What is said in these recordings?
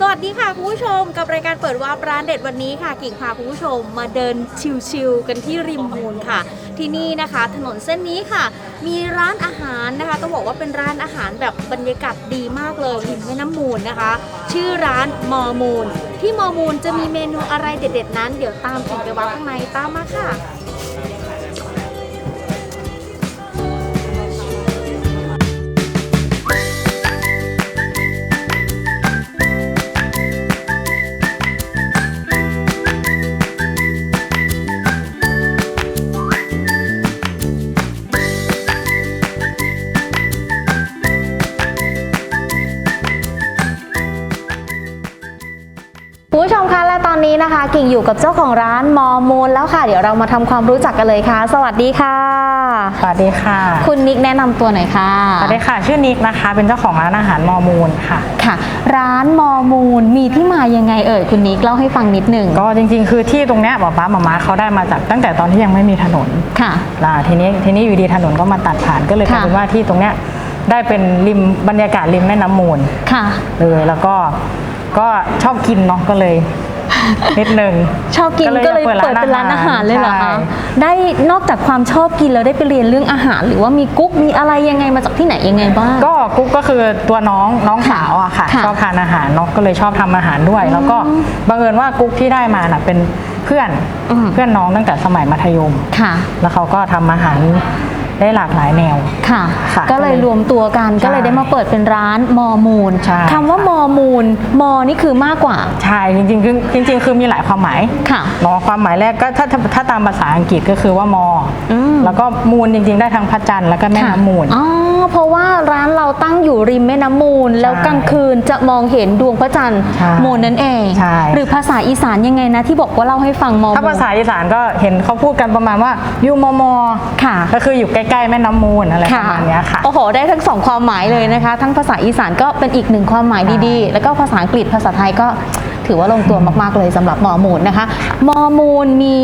สวัสดีค่ะคุณผู้ชมกับรายการเปิดวาร์ปร้านเด็ดวันนี้ค่ะ กิ่งพาคุณผู้ชมมาเดินชิลๆกันที่ริมมูลค่ะ ที่นี่นะคะ ถนนเส้นนี้ค่ะ มีร้านอาหารนะคะต้องบอกว่าเป็นร้านอาหารแบบบรรยากาศดีมากเลยริมแม่น้ำมูลนะคะ ชื่อร้านมอมูล ที่มอมูลจะมีเมนูอะไรเด็ด ๆ นั้น เดี๋ยวตามกิ่งไปวาร์ปข้างในตามมาค่ะ กิ่งอยู่กับเจ้าของร้านมอมูลแล้วค่ะ เดี๋ยวเรามาทำความรู้จักกันเลยค่ะ สวัสดีค่ะ สวัสดีค่ะ คุณนิกแนะนำตัวหน่อยค่ะ สวัสดีค่ะ ชื่อนิกนะคะ เป็นเจ้าของร้านอาหารมอมูลค่ะ ค่ะ ร้านมอมูลมีที่มายังไงเอ่ยคุณนิกเล่าให้ฟังนิดหนึ่งก็จริง ๆ คือที่ตรงเนี้ยป๊าป๊ามาม่าเขาได้มาจากตั้งแต่ตอนที่ยังไม่มีถนนค่ะล่ะทีนี้ทีนี้อยู่ดีถนนก็มาตัดผ่านก็เลยกลายเป็นค่ะว่าที่ตรงเนี้ยได้เป็นริมบรรยากาศริมแม่น้ำมูล ค่ะ เลยแล้วก็ก็ชอบกินเนาะก็เลย นิดนึง ชอบกินก็เลยก็เลยเปิดเป็นร้านอาหารเลยเหรอใช่คะได้นอกจากความชอบกินแล้วได้ไปเรียนเรื่องอาหาร หรือว่ามีกุ๊กมีอะไรยังไงมาจากที่ไหนยังไงบ้างก็กุ๊กก็คือตัวน้องน้องสาวอะค่ะค่ะชอบทานอาหารเนาะก็เลยชอบทำอาหารด้วย แล้วก็บังเอิญว่ากุ๊กที่ได้มาน่ะเป็นเพื่อนอืมเพื่อนน้องตั้งแต่สมัยมัธยมค่ะ แล้วเขาก็ทำอาหาร ได้หลากหลายแนว ค่ะ ค่ะก็เลยรวมตัวกันใช่ก็เลยได้มาเปิดเป็นร้านมอมูลใช่ คำว่ามอมูล มอนี่คือมากกว่า ใช่จริงๆคือจริง ๆ คือมีหลายความหมายค่ะ เนาะความหมายแรกก็ถ้าถ้าถ้าตามภาษาอังกฤษก็คือว่ามออม แล้วก็มูลจริง ๆ ได้ทั้งพระจันทร์แล้วก็แม่น้ำมูล อ๋อ เพราะว่าร้านเราตั้งอยู่ริมแม่น้ำมูล แล้วกลางคืนจะมองเห็นดวงพระจันทร์ใช่มูลนั่นเอง ใช่ หรือภาษาอีสานยังไงนะที่บอกว่าเล่าให้ฟังมอถ้ามูลภาษาอีสานก็เห็นเขาพูดกันประมาณว่ายูมอมอค่ะ ก็คืออยู่ใกล้ๆแม่น้ำมูลอะไรประมาณเนี้ยค่ะ โอ้โห ได้ทั้งสองความหมายเลยนะคะ ทั้งภาษาอีสานก็เป็นอีกหนึ่งความหมายดีๆ แล้วก็ภาษาอังกฤษภาษาไทยก็ ถือว่าลงตัวมาก ๆ เลยสำหรับมอมูลนะคะ มอมูลมี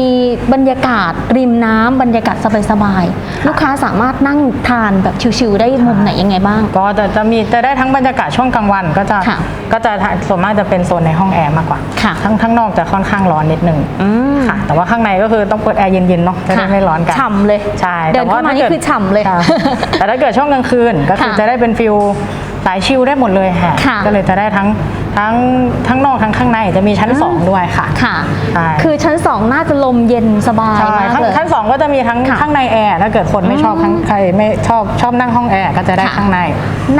บรรยากาศริมน้ำบรรยากาศสบายๆลูกค้าสามารถนั่งทานแบบชิวๆได้มุมไหนยังไงบ้าง ก็จะจะมีจะได้ทั้งบรรยากาศช่วงกลางวันก็จะค่ะก็จะส่วนมากจะเป็นโซนในห้องแอร์มากกว่าค่ะทั้งทั้งนอกจะค่อนข้างร้อนนิดนึงอืมค่ะ แต่ว่าข้างในก็คือต้องเปิดแอร์เย็นๆเนาะจะได้ค่ะไม่ร้อนกันฉ่ำเลยใช่เดินเข้ามาแต่ว่นี่ถ้กิดคือฉ่ำเลยค่ะแต่ถ้าเกิดช่วงกลางคืนก็คือค่ะจะได้เป็นฟิลสายชิลได้หมดเลยค่ะค่ะก็เลยจะได้ทั้ง ทั้งทั้งนอกทั้งข้างในจะมีชั้นสองด้วยค่ะ ค่ะ ใช่ คือชั้นสองน่าจะลมเย็นสบายใช่มากทั้งเลย ชั้นสองก็จะมีทั้งค่ะข้างในแอร์ถ้าเกิดคนไม่ชอบข้างใครไม่ชอบชอบนั่งห้องแอร์ก็จะได้ค่ะ ข้างใน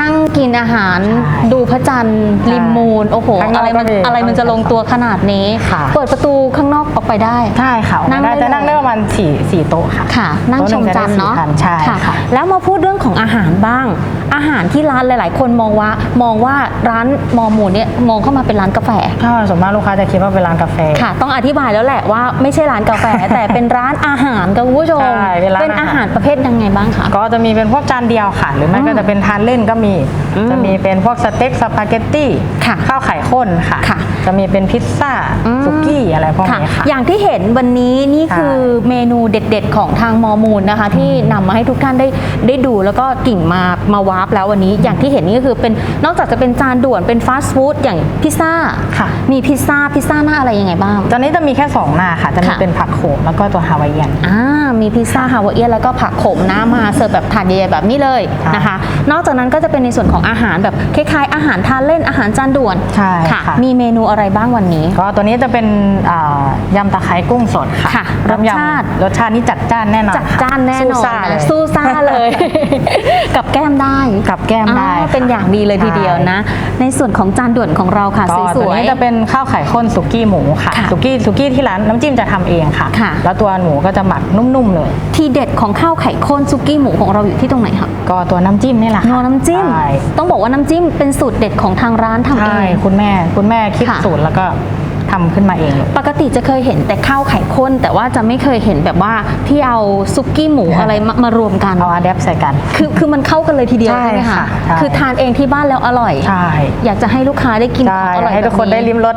นั่งกินอาหารใช่ดูพระจันทร์ริมมูลโอ้โห ข้างนอกอะไรมันก็มีอะไรมันจะลงตัวขนาดนี้ ค่ะ เปิดประตูข้างนอกออกไปได้ ใช่ค่ะนั่งได้ได้จะนั่งเลยได้ประมาณสี่สี่โต๊ะค่ะค่ะ นั่งโต๊ะชหมงจะจันทร์เนาะได้สี่ท่ใช่ค่ะ แล้วมาพูดเรื่องของอาหารบ้างอาหารที่ร้านหลาย ๆ คนมองว่ามองว่าร้านมอหมูเนี่ยมองเข้ามาเป็นร้านกาแฟถ้าส่วนมากลูกค้าจะคิดว่าเป็นร้านกาแฟ ค่ะ ต้องอธิบายแล้วแหละว่าไม่ใช่ร้านกาแฟ แต่เป็นร้านอาหารกับคุณผู้ชม ใช่เป็นร้านเป็นอาอาหาหารรประเภทยังไงบ้างคะ ก็จะมีเป็นพวกจานเดียวค่ะ หรือไม่อืมก็จะเป็นทานเล่นก็มี อืมจะมีเป็นพวกสเต็กสปาเกตตี้ค่ะข้าวไข่ข้นค่ะ ค่ะจะมีเป็นพิซซ่าอืม สุกี้อะไรพวกนี้ค่ะ อย่างที่เห็นวันนี้นี่ใช่คือเมนูเด็ด ๆ ของทางมอมูลนะคะ ที่นำมาให้ทุกท่านได้ได้ดูแล้วก็กิ่งมามาวาร์ปแล้ววันนี้อย่างที่เห็นนี่ก็คือเป็นนอกจากจะเป็นจานด่วนเป็นฟาสต์ฟู้ดอย่างพิซซ่าค่ะ มีพิซซ่าพิซซ่าหน้าอะไรยังไงบ้าง ตอนนี้จะมีแค่สองหน้าค่ะ จะมีค่ะ เป็นผักโขมแล้วก็ตัวฮาวายเอียน อ่ามีพิซซ่าฮาวายเอียนแล้วก็ผักโขมน้ำมาเสิร์ฟแบบถาดใหญ่ๆแบบนี้เลยค่ะนะคะ นอกจากนั้นก็จะเป็นในส่วนของอาหารแบบคล้ายๆอาหารทานเล่นอาหารจานด่วนใช่ค่ะ มีเมนูอะไรบ้างวันนี้ ก็ตัวนี้จะเป็นอ่ายำตะไคร้กุ้งสดค่ะค่ะน้ำยำรสชาติ รสชาตินี่จัดจ้านแน่นอนจัดจ้านแน่นอนสู้ซ่าเลยสู้ซ่าเลย กับแก้มได้กับแก้มได้อ่าค่ะเป็นอย่างดีเลยทีเดียวนะ ในส่วนของจานด่วนของเราค่ะก็สตัววย นี้จะเป็นข้าวไข่ข้นสุกี้หมูค่ะค่ะสุกี้สุกี้ที่ร้านน้ำจิ้มจะทำเองค่ะ ค่ะ แล้วตัวหมูก็จะหมักนุ่มๆเลย ๆทีเด็ดของข้าวไข่ข้นซุกี้หมูของเราอยู่ที่ตรงไหนคะก็ตัวน้ำจิ้มนี่แหละนัค่ะวน้ำจิ้ม ใช่ต้องบอกว่าน้ำจิ้มเป็นสูตรเด็ดของทางร้านทำเอใช่ง คุณแม่คุณแม่คิดค่ะสูตรแล้วก็ทำขึ้นมาเองเลยปกติจะเคยเห็นแต่ข้าวไข่ข้น แต่ว่าจะไม่เคยเห็นแบบว่าที่เอาซุกี้หมูค่ะ อะไรมามารวมกันเอาอะแดปใส่กัน คือคือมันเข้ากันเลยทีเดียวใช่ใช่ไหมคะค่ะใช่ คือทานเองที่บ้านแล้วอร่อย ใช่อยากจะให้ลูกค้าได้กินขใช่องอร่อยให้ทุกคนแบบได้ลิ้มรส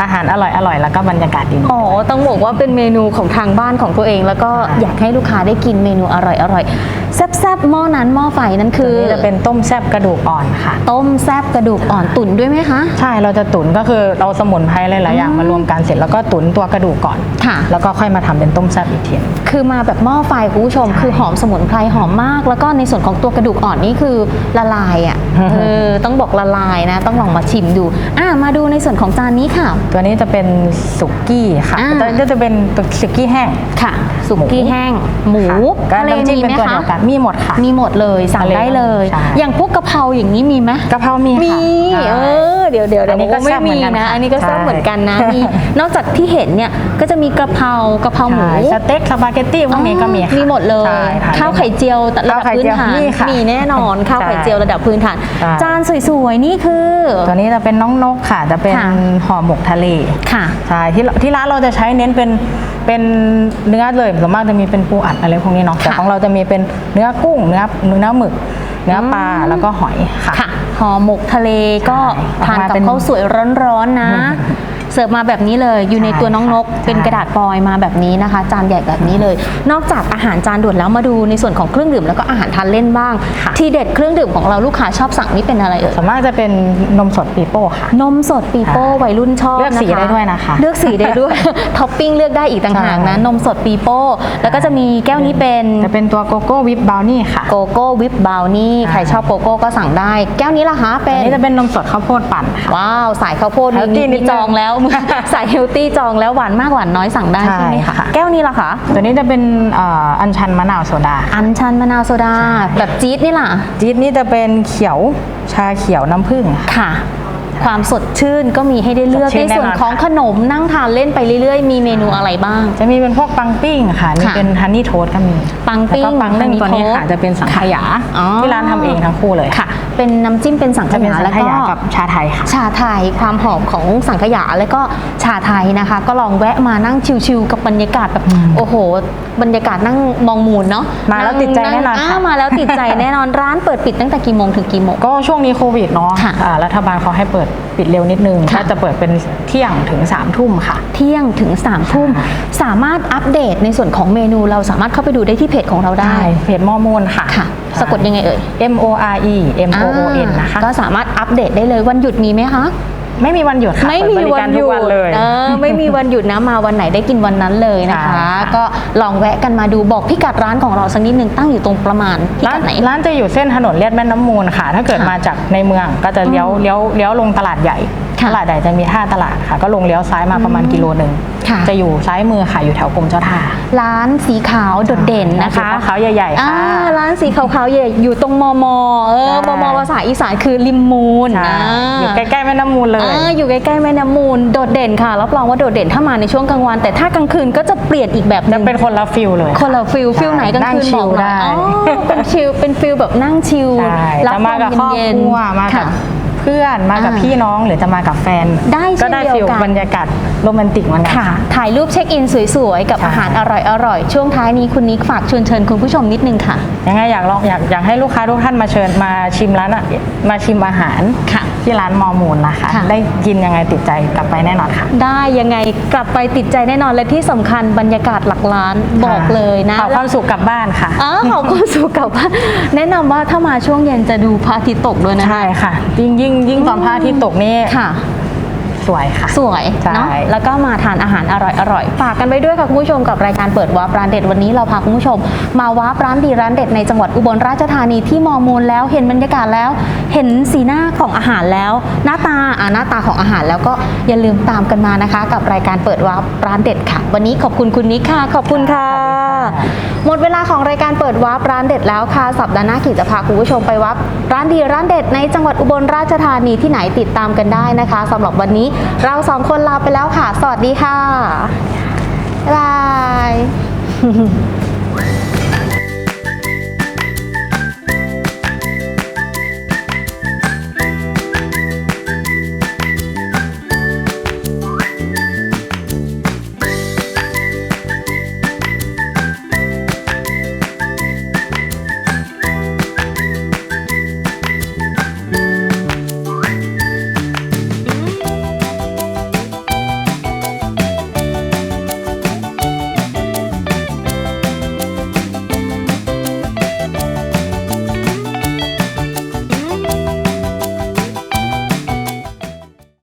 อาหารอร่อยอร่อยแล้วก็บรรยากาศดีอ๋อต้องบอกว่าเป็นเมนูของทางบ้านของตัวเอง แล้วก็ค่ะอยากให้ลูกค้าได้กินเมนูอร่อยอร่อยแซ่บๆหม้อนั้นหม้อไฟนั้นคืคืออจะเป็นต้มแซ่บกระดูกอ่อนค่ะ ต้มแซ่บกระดูกอ่อนตุ๋นด้วยไหมคะใช่เราจะตุ๋นก็คือเราสมุนไพรหลายๆอย่างมารวมกันเสร็จแล้วก็ตุ๋นตัวกระดูกก่อนค่ะ แล้วก็ค่อยมาทำเป็นต้มแซ่บอีกทีคือมาแบบหม้อไฟคุณผู้ชมใช่คือหอมสมุนไพรหอมมาก แล้วก็ในส่วนของตัวกระดูกอ่อนนี่คือละลายอะอือฮึเออต้องบอกละลายนะ ต้องลองมาชิมดูอ่ามาดูในส่วนของจานนี้ค่ะตัวนี้จะเป็นสุกี้ค่ะอ่า ตัวนี้ก็จะเป็นตัวสุกี้แห้ง ค่ะ สุกี้แห้ง หมูค่ะก็ทะเลน้ำจิ้มมีเป็นไหมตัวคะเดียวกันมีหมดค่ะมีหมดเลยสั่งทะเลได้เลย ใช่ อย่างพวกกะเพราอย่างนี้มีไหมกะเพรามีค่ะมีใช่ เออเดี๋ยวเดี๋ยวอันนี้ก็ไม่แซ่บเหมืมีอนกันนะ ค่ะอันนี้ก็แซ่บใช่เหมือนกันนะมีนอกจากที่เห็นเนี่ยก็จะมีกะเพรากะเพราหมู ใช่สเต็กสปาเกตตี้พวกนี้ก็มีค่ะมีหมดเลย ใช่ทนข้าวไข่เจียวระดับข้าวไข่พื้นเจียวฐานมีค่ะมีแน่นอนข้าวไข่เจียวระดับพื้นฐาน ใช่ จานสวยๆ นี่คือ ตัวนี้จะเป็นน้องนกค่ะ จะเป็นค่ะ ห่อหมกทะเลค่ะใช่ที่ที่ร้านเราจะใช้เน้นเป็นเป็นเนื้อเลยส่วนมากจะมีเป็นปูอัดอะไรพวกนี้เนาะแต่ค่ะของเราจะมีเป็นเนื้อกุ้งเนื้อเนื้อหมึก เนื้อปลาอืมแล้วก็หอยค่ะค่ะห่อหมกทะเลก็ใช่ทานออกมากับเป็นข้าวสวยร้อนๆนะอืม เสิร์ฟมาแบบนี้เลย อยู่ในใช่ตัวน้องนกค่ะเป็นใช่กระดาษฟอยล์มาแบบนี้นะคะ จานใหญ่แบบนี้เลย นอกจากอาหารจานด่วนแล้วมาดูในส่วนของเครื่องดื่มแล้วก็อาหารทานเล่นบ้างค่ะที่เด็ดเครื่องดื่มของเราลูกค้าชอบสั่งนี่เป็นอะไรเอ่ยส่วนมากจะเป็นนมสดปีโป้ค่ะ นมสดปีโป้ใช่วัยรุ่นชอบเลือกสีนะคะได้ด้วยนะคะ เลือกสีได้ด้วยท็อปปิ้งเลือกได้อีกต่างหากนะใช่นมสดปีโป้แล้วก็จะมีแก้วนี้เป็นจะเป็นตัวโกโก้วิปบราวนี่ค่ะโกโก้วิปบราวนี่ใช่ใครชอบโกโก้ก็สั่งได้ แก้วนี้ล่ะคะเป็อันนนี้จะเป็นนมสดข้าวโพดปั่นค่ะว้าวสายข้าวโพดมี Healthy มีนิดนึงจองแล้วสายเฮลตี้จองแล้วหวานมากหวานน้อยสั่งได้ใช่ใช่ไหมคะค่ะแก้วนี้ล่ะคะ ตัวนี้จะเป็นเอ่ออัญชันมะนาวโซดา อัญชันมะนาวโซดา แบบจี๊ดนี่ล่ะ จี๊ดนี่จะเป็นเขียวชาเขียวน้ำผึ้งค่ะ ค่ะ ความสดชื่นก็มีให้ได้เลือกสดชื่ในนส่วนแน่นอน ของค่ะขนมนั่งทานเล่นไปเรื่อยๆ มีเมนูอะไรบ้าง จะมีเป็นพวกปังปิ้งค่ะมีค่ะเป็นฮันนี่โทสก็มีปังปิ้งแล้วก็ปังนึ่ง Honey ตัวนี้ Toast ค่ะจะเป็นสังขยาอ๋อ ที่ร้านทำเองทั้งคู่เลยค่ะ เป็นน้ำจิ้มเป็นสังขจะเป็นยาสัแล้งวขก็ ยากับชาไทยค่ะ ชาไทยความหอมของสังขยาแล้วก็ชาไทยนะคะ ก็ลองแวะมานั่งชิลๆกับบรรยากาศแบบอืมโอ้โห บรรยากาศนั่งมองมูลเนาะมาแล้วติดใจแน่นอนค่ะามาแล้วติดใจแน่นอนร้านเปิดปิดตั้งแต่กี่โมงถึงกี่โมง ก็ช่วงนี้โควิดเนาะค่ะ อ่ารัฐบาลเขาให้เปิดปิดเร็วนิดนึงค่ะก็จะเปิดเป็นเที่ยงถึง3ามทุ่มค่ะ เที่ยงถึง3ามทุ่มใช่สามารถอัปเดตในส่วนของเมนูเราสามารถเข้าไปดูได้ที่เพจของเราได้ เพจมอมูลค่ะค่ะ สะกดยังไงเอ่ย M O R E M O O N นะคะก็สามารถอัปเดตได้เลยวันหยุดมีไหมคะ ไม่มีวันหยุดค่ะไม่มีเปิดบริวักานรหทุยุกดวันเลยเออไม่มีวันหยุดนะมาวันไหนได้กินวันนั้นเลยนะคะใช่ค่ะก็ลองแวะกันมาดูบอกพิกัดร้านของเราสักนิดนึงตั้งอยู่ตรงประมาณพิร้ากันดไหนร้านจะอยู่เส้นถนนเลียดแม่น้ำมูลค่ะ ถ้าเกิดค่ะมาจากในเมืองก็จะเลี้ยวเลี้ยวเลี้ยวลงตลาดใหญ่ค่ะ ตลาดใหญ่จะมีท่าตลาดค่ะ ก็ลงเลี้ยวซ้ายมาประมาณกิโลหนึ่งค่ะ จะอยู่ซ้ายมือค่ะอยู่แถวกรมเจ้าท่าร้านสีขาวโดดเด่นนะคะร้านสีขาวๆใหญ่ๆค่ะอ่าร้านสีขาวๆใหญ่อยู่ตรงมมเออใช่มมภาษาอีสานคือริมมูลใช่อ่า อยู่ใกล้ๆแม่น้ำมูลเลย อ่าอยู่ใกล้ๆแม่น้ำมูลโดดเด่นค่ะรับรองว่าโดดเด่นถ้ามาในช่วงกลางวัน แต่ถ้ากลางคืนก็จะเปลี่ยนอีกแบบหนึจะงเป็นคนละฟิลเลยคนละฟิลฟิลไหนกลางคืนนั่งชิบอลกหน่อยได้ อ๋อเป็นชิลเป็นฟิลแบบนั่งชิลใช่รับจะมากับครอบเย็นครัวๆมากับค่ะเพื่อนมากับอ่า พี่น้องหรือจะมากับแฟน ได้เช่นก็ได้เดียวฟิลกัน บรรยากาศโรแมนติกเหมือนกัน ค่ะ ถ่ายรูปเช็คอินสวยๆ กับใช่ อาหารอร่อยๆ ช่วงท้ายนี้คุณนิกฝากชวนเชิญคุณผู้ชมนิดนึงค่ะ ยังไงอยากลองอยากอยากให้ลูกค้าทุกท่านมาเชิญมาชิมร้านอะมาชิมอาหารค่ะที่ร้านมอมูลนะคะ ค่ะ ได้กินยังไงติดใจกลับไปแน่นอนค่ะ ได้ยังไงกลับไปติดใจแน่นอนและที่สำคัญบรรยากาศหลักล้านบอกเลยนะขอความสุขกลับบ้านค่ะ อ๋อขอบคุณสุขกับว่าแนะนำว่าถ้ามาช่วงเย็นจะดูพระอาทิตย์ตกด้วยนะใช่ค่ะยิ่งยิ่งยิ่งตอนพระอาทิตย์ตกนี่ค่ะ สวยค่ะ สวยใช่ เนาะแล้วก็มาทานอาหารอร่อยๆฝากกันไปด้วยค่ะคุณผู้ชมกับรายการเปิดวาร์ปร้านเด็ดวันนี้เราพาคุณผู้ชม มาวาร์ปร้านดีร้านเด็ดในจังหวัดอุบลราชธานีที่มอมูลแล้วเห็นบรรยากาศแล้ว เห็นสีหน้าของอาหารแล้ว หน้าตาอ่าหน้าตาของอาหารแล้วก็อย่าลืมตามกันมานะคะ กับรายการเปิดวาร์ปร้านเด็ดค่ะ วันนี้ขอบคุณคุณนิกค่ะขอบคุณค่ะสวัสดีค่ะหมดเวลาของรายการเปิดวาร์ปร้านเด็ดแล้วค่ะ สัปดาห์หน้ากิจจะพาคุณผู้ชมไปวับร้านดีร้านเด็ดในจังหวัดอุบลราชธานีที่ไหนติดตามกันได้นะคะสำหรับวันนี้เราสองคนลาไปแล้วค่ะ สวัสดีค่ะบ๊ายบาย